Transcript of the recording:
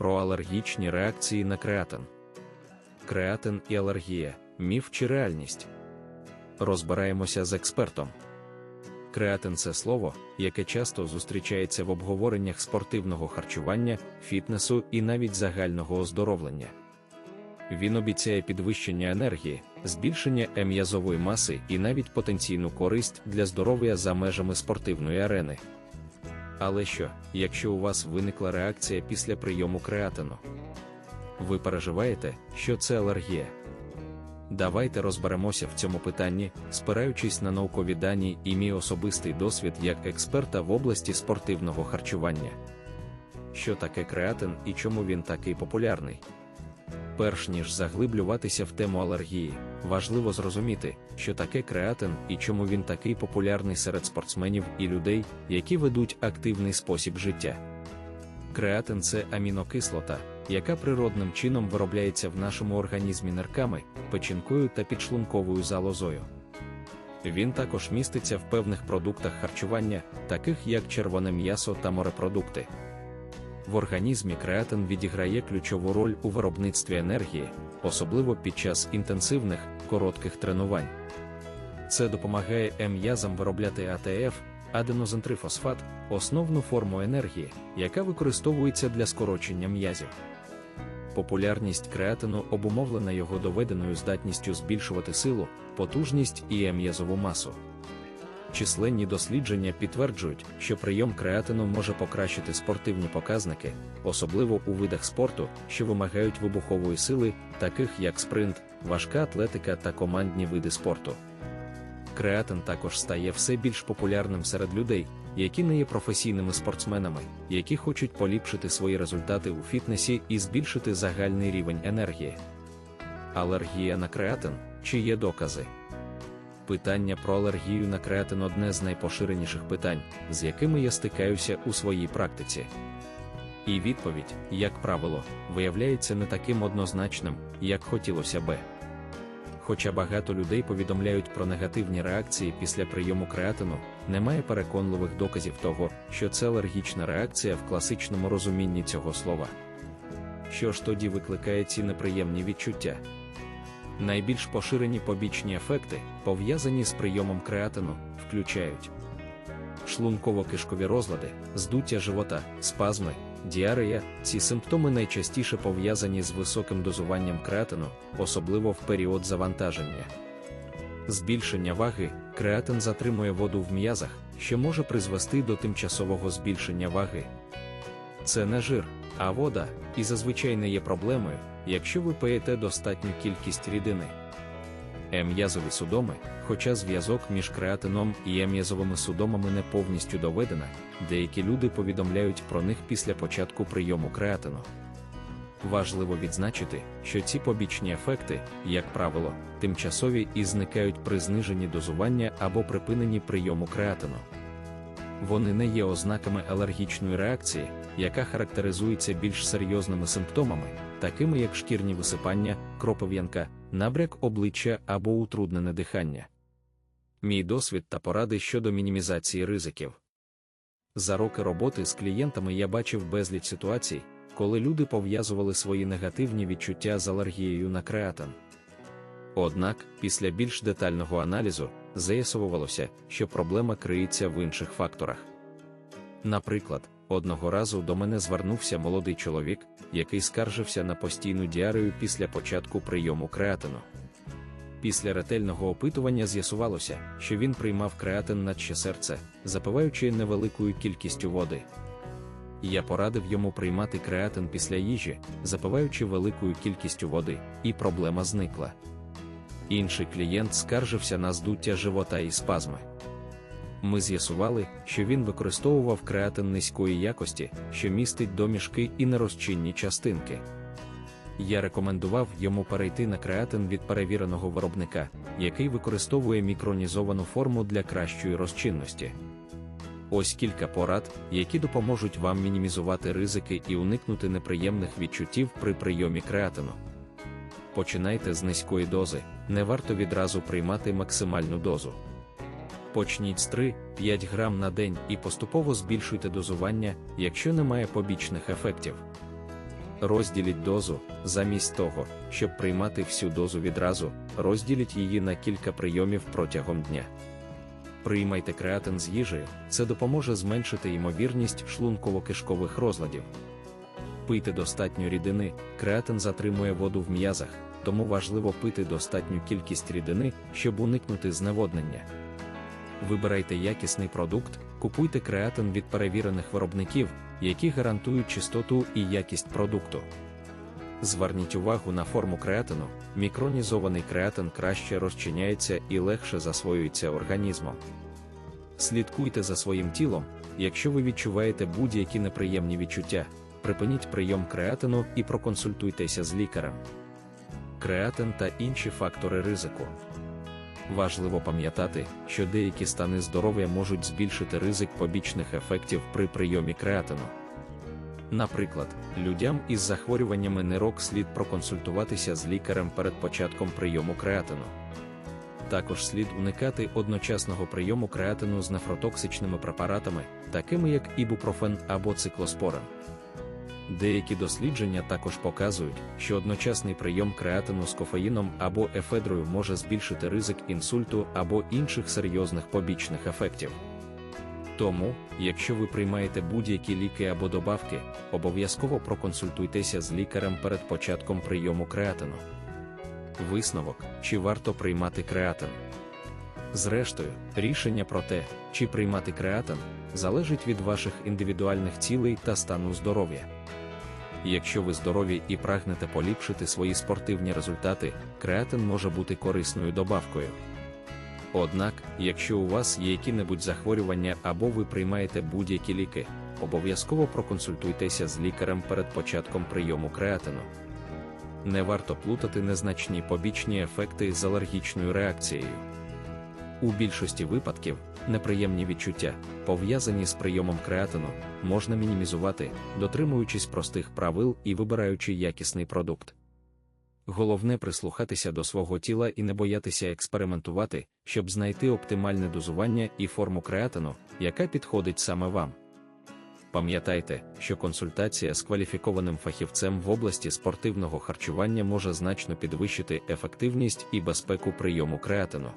Про алергічні реакції на креатин. Креатин і алергія міф чи реальність. Розбираємося з експертом. Креатин це слово, яке часто зустрічається в обговореннях спортивного харчування, фітнесу і навіть загального оздоровлення. Він обіцяє підвищення енергії, збільшення ем'язової маси і навіть потенційну користь для здоров'я за межами спортивної арени. Але що, якщо у вас виникла реакція після прийому креатину? Ви переживаєте, що це алергія? Давайте розберемося в цьому питанні, спираючись на наукові дані і мій особистий досвід як експерта в області спортивного харчування. Що таке креатин і чому він такий популярний? Перш ніж заглиблюватися в тему алергії, важливо зрозуміти, що таке креатин і чому він такий популярний серед спортсменів і людей, які ведуть активний спосіб життя. Креатин це амінокислота, яка природним чином виробляється в нашому організмі нирками, печінкою та підшлунковою залозою. Він також міститься в певних продуктах харчування, таких як червоне м'ясо та морепродукти. В організмі креатин відіграє ключову роль у виробництві енергії, особливо під час інтенсивних, коротких тренувань. Це допомагає м'язам виробляти АТФ, аденозентрифосфат, основну форму енергії, яка використовується для скорочення м'язів. Популярність креатину обумовлена його доведеною здатністю збільшувати силу, потужність і м'язову масу. Численні дослідження підтверджують, що прийом креатину може покращити спортивні показники, особливо у видах спорту, що вимагають вибухової сили, таких як спринт, важка атлетика та командні види спорту. Креатин також стає все більш популярним серед людей, які не є професійними спортсменами, які хочуть поліпшити свої результати у фітнесі і збільшити загальний рівень енергії. Алергія на креатин чи є докази? Питання про алергію на креатин одне з найпоширеніших питань, з якими я стикаюся у своїй практиці. І відповідь, як правило, виявляється не таким однозначним, як хотілося би. Хоча багато людей повідомляють про негативні реакції після прийому креатину, немає переконливих доказів того, що це алергічна реакція в класичному розумінні цього слова. Що ж тоді викликає ці неприємні відчуття? Найбільш поширені побічні ефекти, пов'язані з прийомом креатину, включають шлунково-кишкові розлади, здуття живота, спазми, діарея. Ці симптоми найчастіше пов'язані з високим дозуванням креатину, особливо в період завантаження. Збільшення ваги, креатин затримує воду в м'язах, що може призвести до тимчасового збільшення ваги. Це не жир, а вода, і зазвичай не є проблемою, якщо ви пиєте достатню кількість рідини. Ем'язові судоми, хоча зв'язок між креатином і ем'язовими судомами не повністю доведена, деякі люди повідомляють про них після початку прийому креатину. Важливо відзначити, що ці побічні ефекти, як правило, тимчасові і зникають при зниженні дозування або припиненні прийому креатину. Вони не є ознаками алергічної реакції, яка характеризується більш серйозними симптомами, такими як шкірні висипання, кропов'янка, набряк обличчя або утруднене дихання. Мій досвід та поради щодо мінімізації ризиків. За роки роботи з клієнтами я бачив безліч ситуацій, коли люди пов'язували свої негативні відчуття з алергією на креатин. Однак, після більш детального аналізу, з'ясовувалося, що проблема криється в інших факторах. Наприклад, одного разу до мене звернувся молодий чоловік, який скаржився на постійну діарею після початку прийому креатину. Після ретельного опитування з'ясувалося, що він приймав креатин наче серце, запиваючи невеликою кількістю води. Я порадив йому приймати креатин після їжі, запиваючи великою кількістю води, і проблема зникла. Інший клієнт скаржився на здуття живота і спазми. Ми з'ясували, що він використовував креатин низької якості, що містить домішки і нерозчинні частинки. Я рекомендував йому перейти на креатин від перевіреного виробника, який використовує мікронізовану форму для кращої розчинності. Ось кілька порад, які допоможуть вам мінімізувати ризики і уникнути неприємних відчуттів при прийомі креатину. Починайте з низької дози, не варто відразу приймати максимальну дозу. Почніть з 3-5 грам на день і поступово збільшуйте дозування, якщо немає побічних ефектів. Розділіть дозу, замість того, щоб приймати всю дозу відразу, розділіть її на кілька прийомів протягом дня. Приймайте креатин з їжею, це допоможе зменшити ймовірність шлунково-кишкових розладів. Пийте достатньо рідини, креатин затримує воду в м'язах, тому важливо пити достатню кількість рідини, щоб уникнути зневоднення. Вибирайте якісний продукт, купуйте креатин від перевірених виробників, які гарантують чистоту і якість продукту. Зверніть увагу на форму креатину, мікронізований креатин краще розчиняється і легше засвоюється організмом. Слідкуйте за своїм тілом, якщо ви відчуваєте будь-які неприємні відчуття, припиніть прийом креатину і проконсультуйтеся з лікарем. Креатин та інші фактори ризику. Важливо пам'ятати, що деякі стани здоров'я можуть збільшити ризик побічних ефектів при прийомі креатину. Наприклад, людям із захворюваннями нирок слід проконсультуватися з лікарем перед початком прийому креатину. Також слід уникати одночасного прийому креатину з нефротоксичними препаратами, такими як ібупрофен або циклоспорин. Деякі дослідження також показують, що одночасний прийом креатину з кофеїном або ефедрою може збільшити ризик інсульту або інших серйозних побічних ефектів. Тому, якщо ви приймаєте будь-які ліки або добавки, обов'язково проконсультуйтеся з лікарем перед початком прийому креатину. Висновок, чи варто приймати креатин. Зрештою, рішення про те, чи приймати креатин, залежить від ваших індивідуальних цілей та стану здоров'я. Якщо ви здорові і прагнете поліпшити свої спортивні результати, креатин може бути корисною добавкою. Однак, якщо у вас є які-небудь захворювання або ви приймаєте будь-які ліки, обов'язково проконсультуйтеся з лікарем перед початком прийому креатину. Не варто плутати незначні побічні ефекти з алергічною реакцією. У більшості випадків неприємні відчуття, пов'язані з прийомом креатину, можна мінімізувати, дотримуючись простих правил і вибираючи якісний продукт. Головне прислухатися до свого тіла і не боятися експериментувати, щоб знайти оптимальне дозування і форму креатину, яка підходить саме вам. Пам'ятайте, що консультація з кваліфікованим фахівцем в області спортивного харчування може значно підвищити ефективність і безпеку прийому креатину.